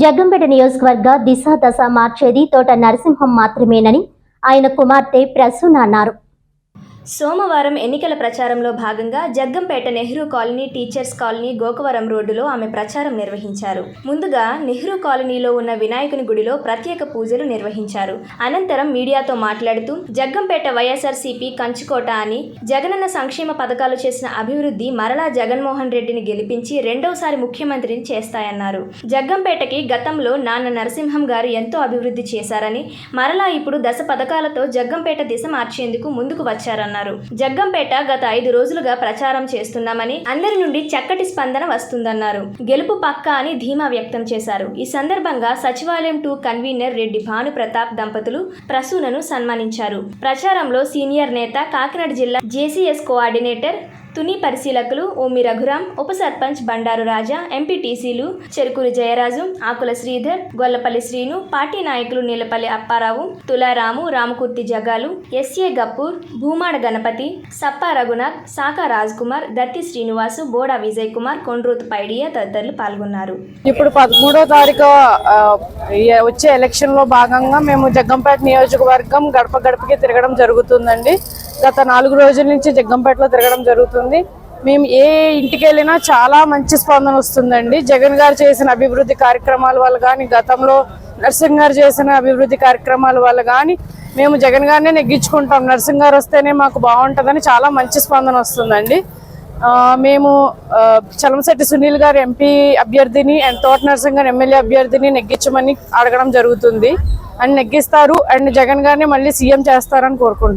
జగ్గంపేట నియోజకవర్గ దిశ దశ మార్చేది తోట నరసింహం మాత్రమేనని ఆయన కుమార్తె ప్రసూన అన్నారు. సోమవారం ఎన్నికల ప్రచారంలో భాగంగా Jaggampeta Nehru colony teachers colony Gokavaram రోడ్డులో ఆమె ప్రచారం నిర్వహించారు. ముందుగా నెహ్రూ కాలనీలో ఉన్న వినాయకుని గుడిలో ప్రత్యేక పూజలు నిర్వహించారు. అనంతరం మీడియాతో మాట్లాడుతూ జగ్గంపేట వైఎస్ఆర్సీపీ కంచుకోట అని జగనన్న సంక్షేమ పథకాలు చేసిన అభివృద్ధి మరలా జగన్మోహన్ రెడ్డిని గెలిపించి రెండవసారి ముఖ్యమంత్రిని చేస్తాయన్నారు. జగ్గంపేటకి గతంలో నాన్న నరసింహం గారు ఎంతో అభివృద్ధి చేశారని మరలా ఇప్పుడు దశ పథకాలతో జగ్గంపేట దిశ మార్చేందుకు ముందుకు వచ్చారన్నారు. జగ్గంపేట గత ఐదు రోజులుగా ప్రచారం చేస్తున్నామని అందరి నుండి చక్కటి స్పందన వస్తుందన్నారు. గెలుపు పక్కా అని ధీమా వ్యక్తం చేశారు. ఈ సందర్భంగా సచివాలయం టూ కన్వీనర్ రెడ్డి భాను ప్రతాప్ దంపతులు ప్రసూనను సన్మానించారు. ప్రచారంలో సీనియర్ నేత కాకినాడ జిల్లా జేసీఎస్ కోఆర్డినేటర్ తుని పరిశీలకులు ఓమి రఘురాం ఉప సర్పంచ్ బండారు రాజా ఎంపీటీసీలు చెరుకూరి జయరాజు ఆకుల శ్రీధర్ గొల్లపల్లి శ్రీను పార్టీ నాయకులు నీలపల్లి అప్పారావు తులారాము రామకుర్తి జగాలు ఎస్ఏ గప్పూర్ భూమాడ గణపతి సప్పా రఘునాథ్ సాకా రాజ్ కుమార్ దత్తి శ్రీనివాసు బోడా విజయ్ కుమార్ కొండ్రూత్ పైడియా తదితరులు పాల్గొన్నారు. ఇప్పుడు పదమూడో తారీఖు వచ్చే ఎలక్షన్లో భాగంగా మేము జగ్గంపేట నియోజకవర్గం గడప గడపకి తిరగడం జరుగుతుందండి. గత నాలుగు రోజుల నుంచి జగ్గంపేటలో తిరగడం జరుగుతుంది. మేము ఏ ఇంటికి వెళ్ళినా చాలా మంచి స్పందన వస్తుందండి. జగన్ గారు చేసిన అభివృద్ధి కార్యక్రమాల వల్ల కానీ గతంలో నర్సింగ్ గారు చేసిన అభివృద్ధి కార్యక్రమాల వల్ల కానీ మేము జగన్ గారినే నెగ్గించుకుంటాం. నర్సింగ్ గారు వస్తేనే మాకు బాగుంటుందని చాలా మంచి స్పందన వస్తుందండి. మేము చలంశెట్టి సునీల్ గారు ఎంపీ అభ్యర్థిని అండ్ తోట నర్సింగ్ గారు ఎమ్మెల్యే అభ్యర్థిని నెగ్గించమని అడగడం జరుగుతుంది. అండ్ నెగ్గిస్తారు. అండ్ జగన్ గారిని మళ్ళీ సీఎం చేస్తారని కోరుకుంటున్నాం.